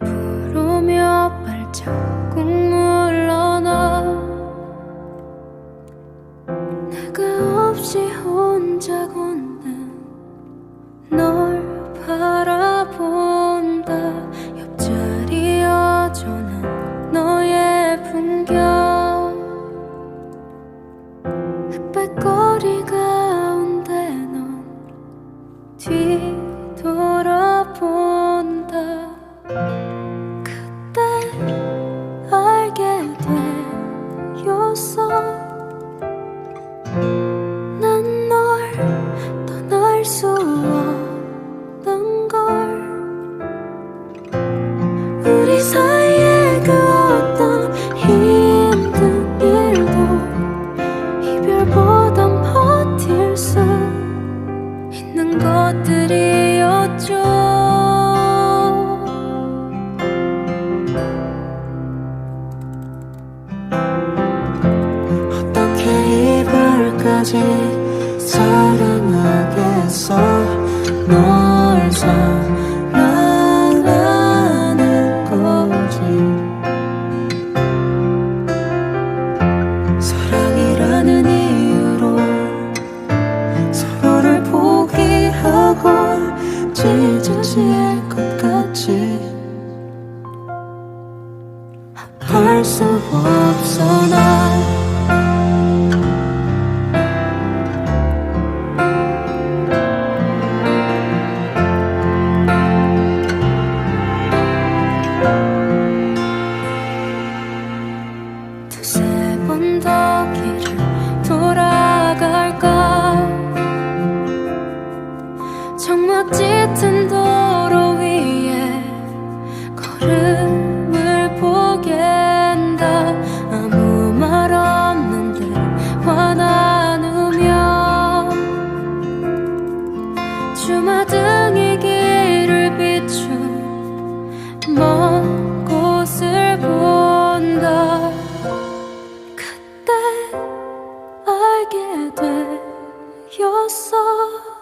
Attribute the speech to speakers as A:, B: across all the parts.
A: 부르며 발자국 물러나 내가 없이 혼자 걷는 널 바라본다 옆자리 여전한 너의 풍경 흑백 거리 가운데 넌 뒤. 난널 떠날 수 없는 걸. 우리 사이
B: 이별까지 사랑하겠어? 널 사랑하는 거지. 사랑이라는 이유로 서로를 포기하고 찢어질 것 같지. 할수 없어. 난
A: 짙은 도로 위에 걸음을 보겠다. 아무 말 없는데 화 나누며 주마등이 길을 비춘 먼 곳을 본다. 그때 알게 되었어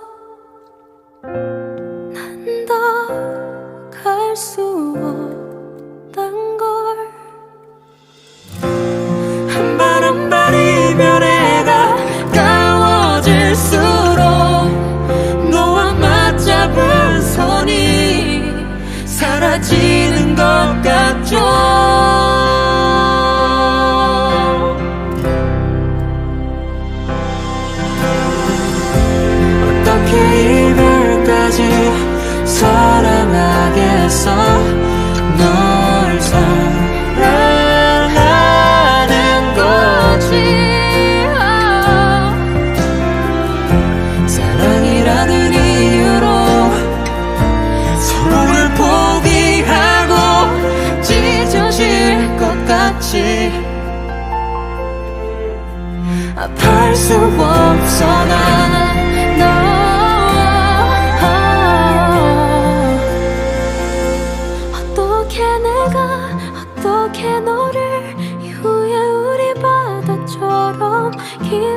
A: 수 없단 걸.
B: 한발 한 발 이별에 가까워질수록 너와 맞잡은 손이 사라지는 것 같죠. 사랑하 겠어 널 사랑하는 거지. 사랑이라는 이유로 서로를 포기하고 찢어질 것 같이 아파할 수 없어 난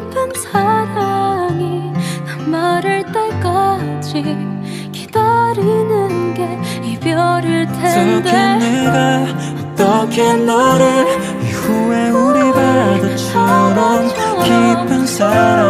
A: 깊은 사랑이 난 말을 때까지 기다리는 게 이별일
B: 어떻게
A: 텐데
B: 내가 어떻게 너를 이후에 우리 바다처럼 깊은 사랑